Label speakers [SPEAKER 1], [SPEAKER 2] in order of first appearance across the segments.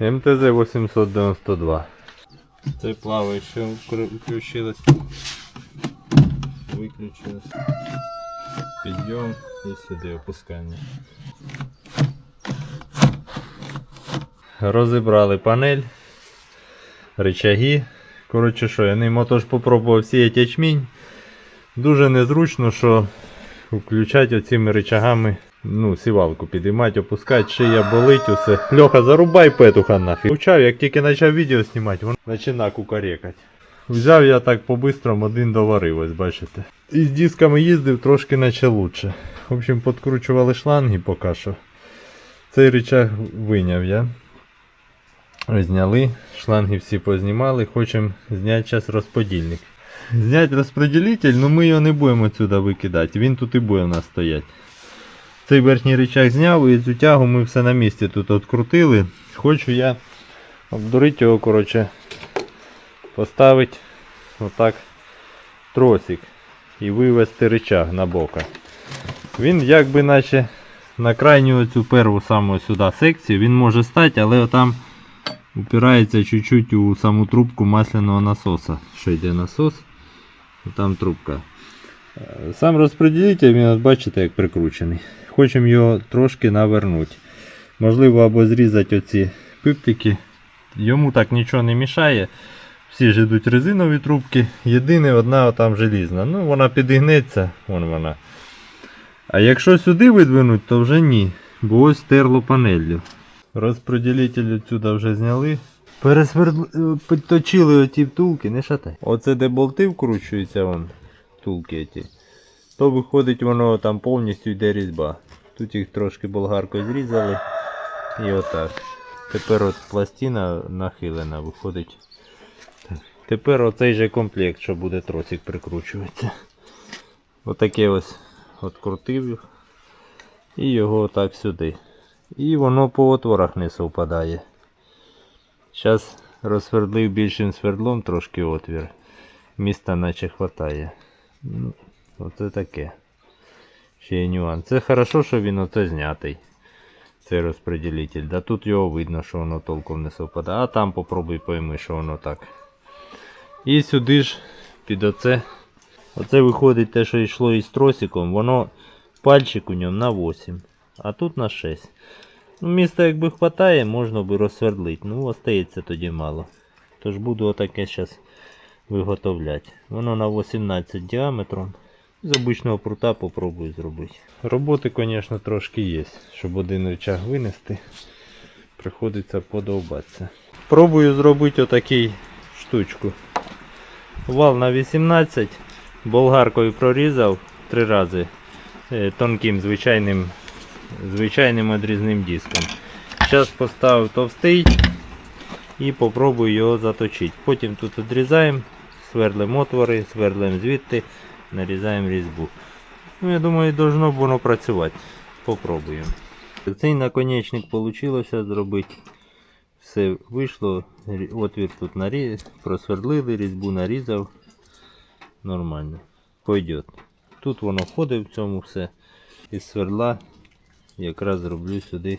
[SPEAKER 1] МТЗ 892. Це плаваюче включилось. Виключилось. Підйом і сюди опускання. Розібрали панель, рычаги. Коротше що, я ним отож попробував сіяти ячмінь. Дуже незручно, що включати оцими рычагами ну, сівалку підіймати, опускати, шия болить, усе. Льоха, зарубай петуха нафіг. Включав, як тільки почав відео знімати, він починає кукарекати. Взяв я так по-бистрому один доварив, ось бачите. І з дисками їздив трошки наче лучше. В общем, подкручували шланги поки що. Цей рычаг виняв я. Зняли, шланги всі познімали, хочемо зняти зараз розподільник. Зняти розподілитель, ну ми його не будемо сюди викидати, він тут і буде у нас стояти. Цей верхній рычаг зняв і цю тягу ми все на місці тут відкрутили. Хочу я обдурити його, коротше, поставити отак тросик і вивести рычаг на бока. Він якби наче на крайню цю перву саму сюди секцію він може стати, але там упирається чуть-чуть у саму трубку масляного насоса. Що йде насос, там трубка. Е, Сам розподілитель, він бачите, як прикручений. Хочемо його трошки навернути. Можливо, або зрізати оці пиптики. Йому так нічого не мішає. Всі ж йдуть резинові трубки. Єдине одна там желізна. Ну, вона підігнеться, вон вона. А якщо сюди видвинуть, то вже ні. Бо ось терло панеллю. Розподілитель відсюди вже зняли. Пересвердли, е, підточили оті втулки, не шатай. Оце де болти вкручуються вон, втулки ті. То виходить воно там повністю йде різьба. Тут їх трошки болгаркою зрізали. І отак. Тепер от пластина нахилена, виходить. Тепер оцей же комплект, що буде тросик прикручуватися. Отаке ось открутив. І його отак сюди. І воно по отворах не совпадає. Зараз розсвердлив більшим свердлом трошки отвір. Міста наче хватає. Ну, оце таке. Ще є нюанс. Це хорошо, що він оце знятий. Цей розподілитель. Да тут його видно, що воно толком не совпадає. А там попробуй пойми, що воно так. І сюди ж під оце. Оце виходить те, що йшло із тросиком, воно пальчик у ньому на 8, а тут на 6. Ну, міста якби хватає, можна би розсвердлити. Ну, остається тоді мало. Тож буду отаке зараз виготовляти. Воно на 18 діаметром. З обичного прута попробую зробити. Роботи, звісно, трошки є. Щоб один рычаг винести, приходиться подовбатися. Пробую зробити отакий штучку. Вал на 18, болгаркою прорізав три рази е, тонким звичайним, звичайним одрізним диском. Зараз поставив товстий і попробую його заточити. Потім тут відрізаємо, свердлимо отвори, свердлимо звідти, нарізаємо різьбу. Ну, я думаю, должно воно працювати. Попробуємо. Цей наконечник вийшло зробити. Все вийшло, отвір тут наріз, просвердлили, різьбу нарізав. Нормально. Пойдет. Тут воно входить в цьому все. Із свердла якраз зроблю сюди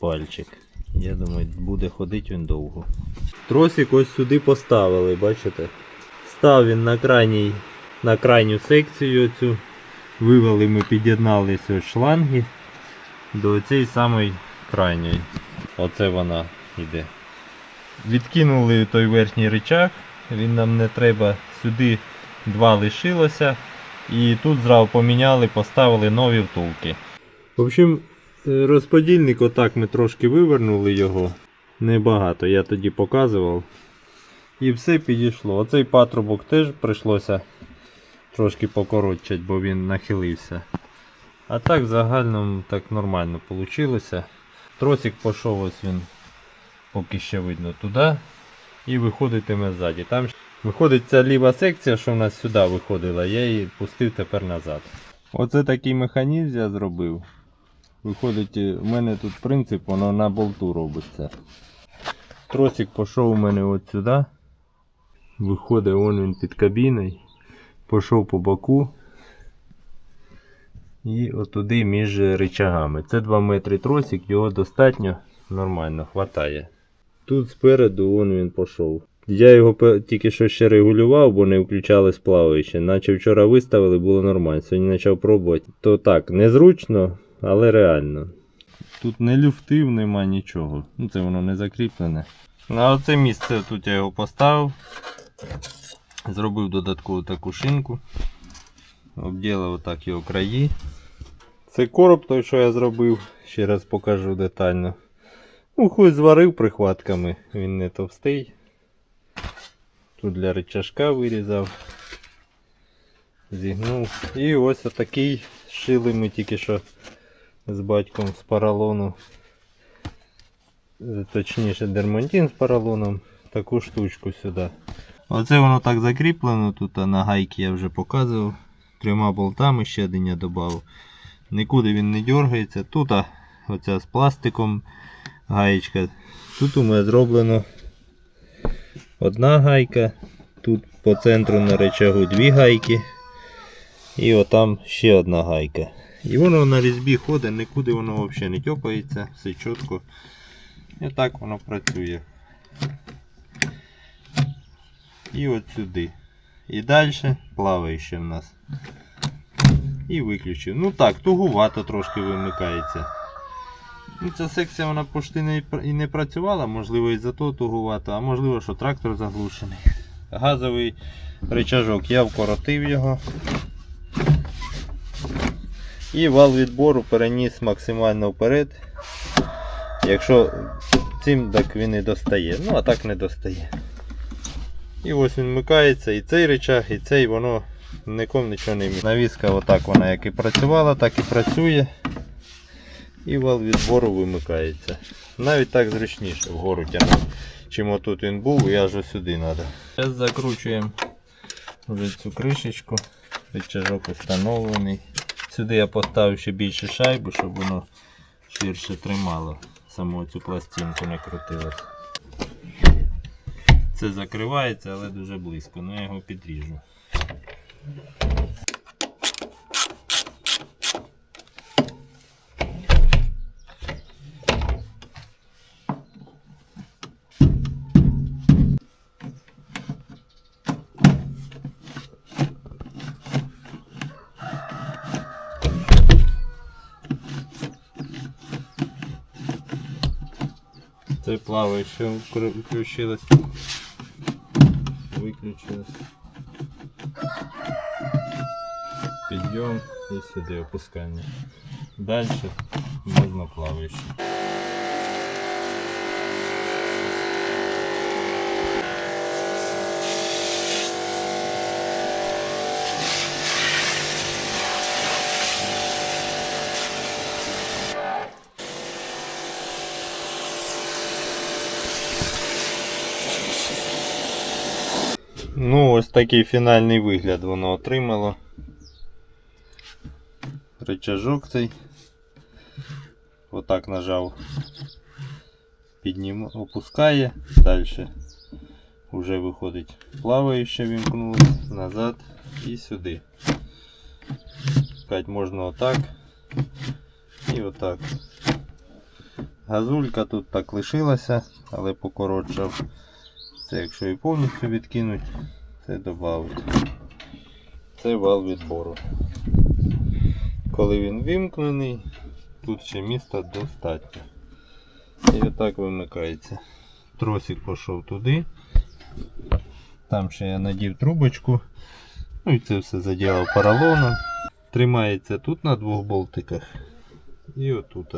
[SPEAKER 1] пальчик. Я думаю, буде ходити він довго. Тросик ось сюди поставили, бачите? Став він на крайній, на крайню секцію цю. Вивели ми під'єднали шланги до цієї самої крайньої. Оце вона йде. Відкинули той верхній рычаг, він нам не треба, сюди два лишилося. І тут зразу поміняли, поставили нові втулки. В общем, е, розподільник, отак ми трошки вивернули його. Небагато, я тоді показував. І все підійшло. Оцей патрубок теж прийшлося трошки покоротчати, бо він нахилився. А так в загальному так нормально вийшло. Тросик пішов ось він поки ще видно туди. І виходитиме ззаді. Там виходить ця ліва секція, що в нас сюди виходила, я її пустив тепер назад. Оце такий механізм я зробив. Виходить, е, у мене тут принцип, воно на болту робиться. Тросик пішов у мене от сюди. Виходить, вон він під кабіною. Пішов по боку. І отуди між рычагами. Це 2 метри тросик, його достатньо нормально хватає. Тут спереду вон він пішов. Я його тільки що ще регулював, бо не включали сплаваючи. Наче вчора виставили, було нормально. Сьогодні почав пробувати. То так, незручно, але реально. Тут не люфтив, нема нічого. Ну це воно не закріплене. На оце місце тут я його поставив. Зробив додаткову таку шинку. Обділив отак його краї. Це короб той, що я зробив. Ще раз покажу детально. Ну, хуй зварив прихватками, він не товстий. Тут для рычажка вирізав. Зігнув. І ось отакий шили ми тільки що з батьком з поролону. Е, Точніше, дермантин з поролоном. Таку штучку сюди. Оце воно так закріплено. Тут на гайки я вже показував. Трьома болтами ще один я додав. Нікуди він не дергається. Тут оця з пластиком гаєчка. Тут у мене зроблено одна гайка. Тут по центру на речагу дві гайки. І отам ще одна гайка. І воно на різьбі ходить, нікуди воно взагалі не тьопається, все чітко. І так воно працює. І от сюди. І далі плаває ще в нас. І виключив. Ну так, тугувато трошки вимикається. Ну, ця секція вона почти не, і не працювала, можливо із-за того тугувато, а можливо, що трактор заглушений. Газовий рычажок, я вкоротив його. І вал відбору переніс максимально вперед. Якщо цим так він і достає. Ну а так не достає. І ось він вмикається, і цей рычаг, і цей воно нікому нічого не міг. Навіска отак вона як і працювала, так і працює. І вал відбору вимикається. Навіть так зручніше вгору тягнути, чим отут він був, і аж сюди треба. Зараз закручуємо вже цю кришечку. Рычажок встановлений. Сюди я поставив ще більше шайбу, щоб воно ширше тримало. Саму цю пластинку не крутилось. Це закривається, але дуже близько, ну я його підріжу. Це плаваюче включилось. Виключилось. Підйом і сюди опускання. Далі можна плаваючи. Ну, ось такий фінальний вигляд воно отримало. Рычажок цей. Отак нажав. Піднім... опускає. Далі вже виходить плаваюче вімкнулось назад і сюди. Пускати можна отак і отак. Газулька тут так лишилася, але покоротшав. Це якщо і повністю відкинуть, це додавить. Це вал відбору. Коли він вимкнений, тут ще міста достатньо. І отак вимикається. Тросик пішов туди. Там ще я надів трубочку. Ну і це все заділав поролоном. Тримається тут на двох болтиках. І отут.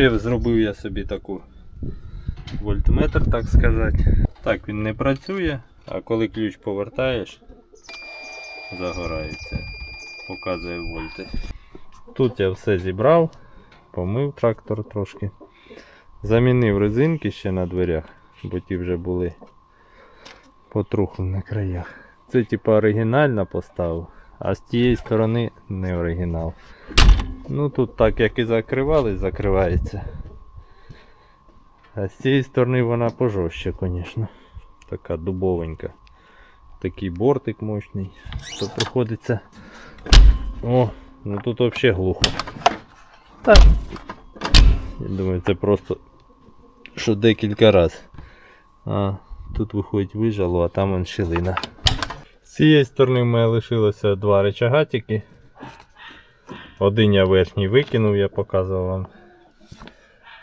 [SPEAKER 1] Ще зробив я собі таку вольтметр, так сказати. Так він не працює, а коли ключ повертаєш, загорається. Показує вольти. Тут я все зібрав, помив трактор трошки. Замінив резинки ще на дверях, бо ті вже були потрухли на краях. Це типа оригінальна поставив, а з тієї сторони не оригінал. Ну тут так як і закривали, закривається. А з цієї сторони вона пожорстче, звісно. Така дубовенька. Такий бортик мощний. То приходиться. О, ну тут взагалі глухо. Так, Я Думаю, це просто що декілька разів. А тут виходить вижало, а там он щілина. Цієї сторони в мене лишилося два речага тільки. Один я верхній викинув, я показував вам.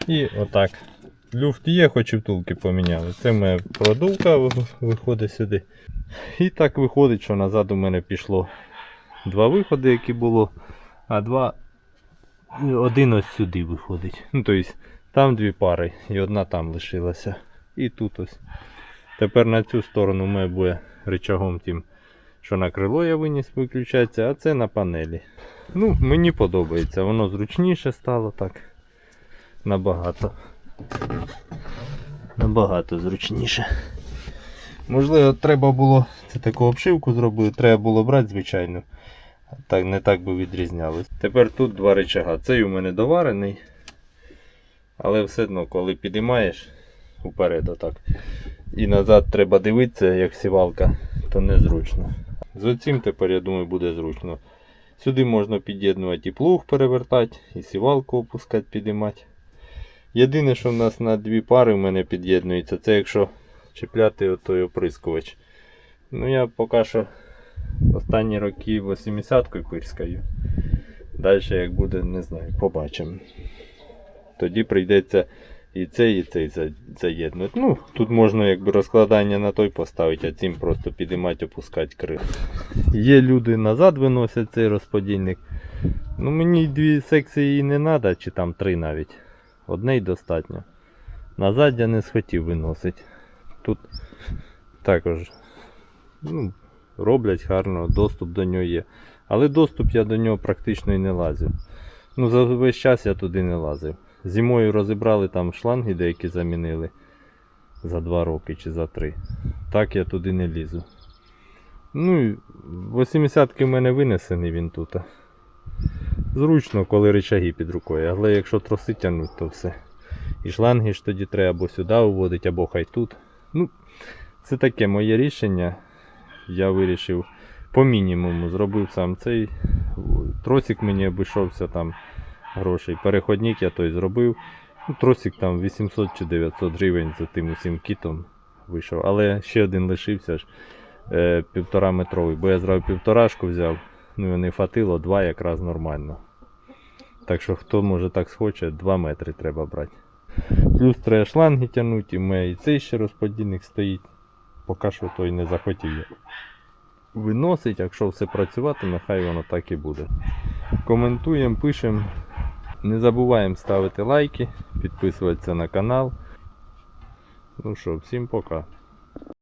[SPEAKER 1] І отак. Люфт є, хоч і втулки поміняли. Це моя продувка виходить сюди. І так виходить, що назад у мене пішло два виходи, які було, а два. Один ось сюди виходить. Ну, тобто там дві пари і одна там лишилася. І тут ось. Тепер на цю сторону мене буде рычагом тим, що на крило я виніс виключається, а це на панелі. Ну, мені подобається, воно зручніше стало так. Набагато. Набагато зручніше. Можливо, треба було це таку обшивку зробили, треба було брати, звичайно. Так, не так би відрізнялось. Тепер тут два рычага. Цей у мене доварений. Але все одно, коли підіймаєш уперед отак. І назад треба дивитися, як сівалка, то незручно. З оцим тепер, я думаю, буде зручно. Сюди можна під'єднувати і плуг перевертати, і сівалку опускати, підіймати. Єдине, що в нас на дві пари в мене під'єднується, це якщо чіпляти отой оприскувач. Ну я поки що останні роки 80-кою пирскаю. Далі як буде, не знаю, побачимо. Тоді прийдеться і цей, і цей за- заєднувати. Ну, тут можна якби розкладання на той поставити, а цим просто підіймати, опускати крил. Є люди назад виносять цей розподільник. Ну мені дві секції і не треба, чи там три навіть. Одне й достатньо. Назад я не схотів виносити. Тут також ну, роблять гарно, доступ до нього є. Але доступ я до нього практично і не лазив. Ну, за весь час я туди не лазив. Зимою розібрали там шланги деякі замінили за 2 роки чи за 3. Так я туди не лізу. Ну, і 80-ки в мене винесений він тут. Зручно, коли рычаги під рукою, але якщо троси тягнуть, то все. І шланги ж тоді треба або сюди уводити, або хай тут. Ну, це таке моє рішення. Я вирішив по мінімуму зробив сам цей. Тросик мені обійшовся там грошей. Переходник я той зробив. Ну, тросик там 800 чи 900 гривень за тим усім кітом вийшов. Але ще один лишився ж е, півтора метровий, бо я зразу півторашку взяв. Ну і не хватило, два якраз нормально. Так що хто може так схоче, 2 метри треба брати. Плюс треба шланги тягнути, і мене і цей ще розподільник стоїть. Поки що той не захотів виносить, якщо все працюватиме, хай воно так і буде. Коментуємо, пишемо. Не забуваємо ставити лайки, підписуватися на канал. Ну що, всім пока.